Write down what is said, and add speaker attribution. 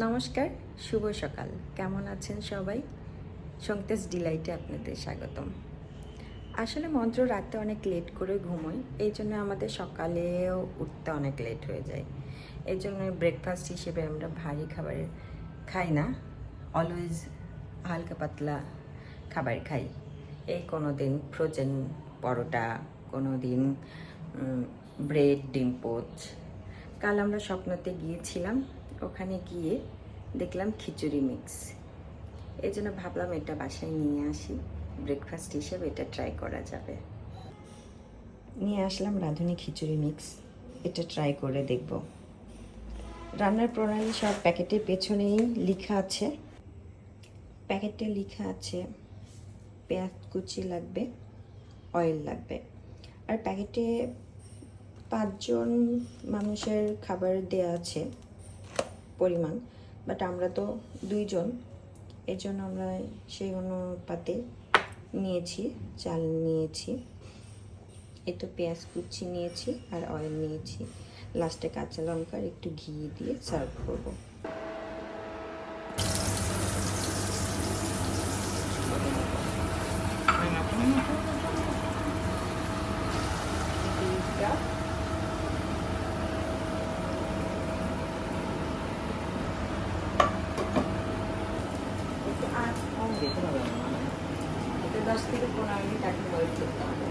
Speaker 1: নমস্কার, শুভ সকাল। কেমন আছেন সবাই? সংতেজ ডিলাইটে আপনাদের স্বাগতম। আসলে মন্ত্র রাতে অনেক লেট করে ঘুমোই, এই জন্য আমাদের সকালেও উঠতে অনেক লেট হয়ে যায়। এই জন্য ব্রেকফাস্ট হিসেবে আমরা ভারী খাবার খাই না অলওয়েজ হালকা পাতলা খাবার খাই। এই কোনো দিন ফ্রোজেন পরোটা কোনো দিন ব্রেড ডিম, পোচ। কাল আমরা স্বপ্নতে গিয়েছিলাম ওখানে গিয়ে দেখলাম খিচুড়ি মিক্স এই জন্য ভাবলাম এটা বাসায় নিয়ে আসি। ব্রেকফাস্ট হিসেবে এটা ট্রাই করা যাবে। নিয়ে আসলাম রাঁধুনি খিচুড়ি মিক্স এটা ট্রাই করে দেখব। রান্নার প্রণালী সব প্যাকেটের পেছনেই লেখা আছে। প্যাকেটে লেখা আছে, পেঁয়াজ কুচি লাগবে অয়েল লাগবে। আর প্যাকেটে পাঁচজন মানুষের খাবার দেয়া আছে। পরিমাণ বাট আমরা তো দুইজন এর জন্য আমরা সেই অনুপাতে নিয়েছি, চাল নিয়েছি এ তো পেঁয়াজ কুচি নিয়েছি আর অয়েল নিয়েছি। লাস্টে কাঁচা লঙ্কার একটু ঘি দিয়ে সার্ভ করব। একটু হবে মনে দশ থেকে পনেরো মিনিট আগে বয়েল করতে হবে।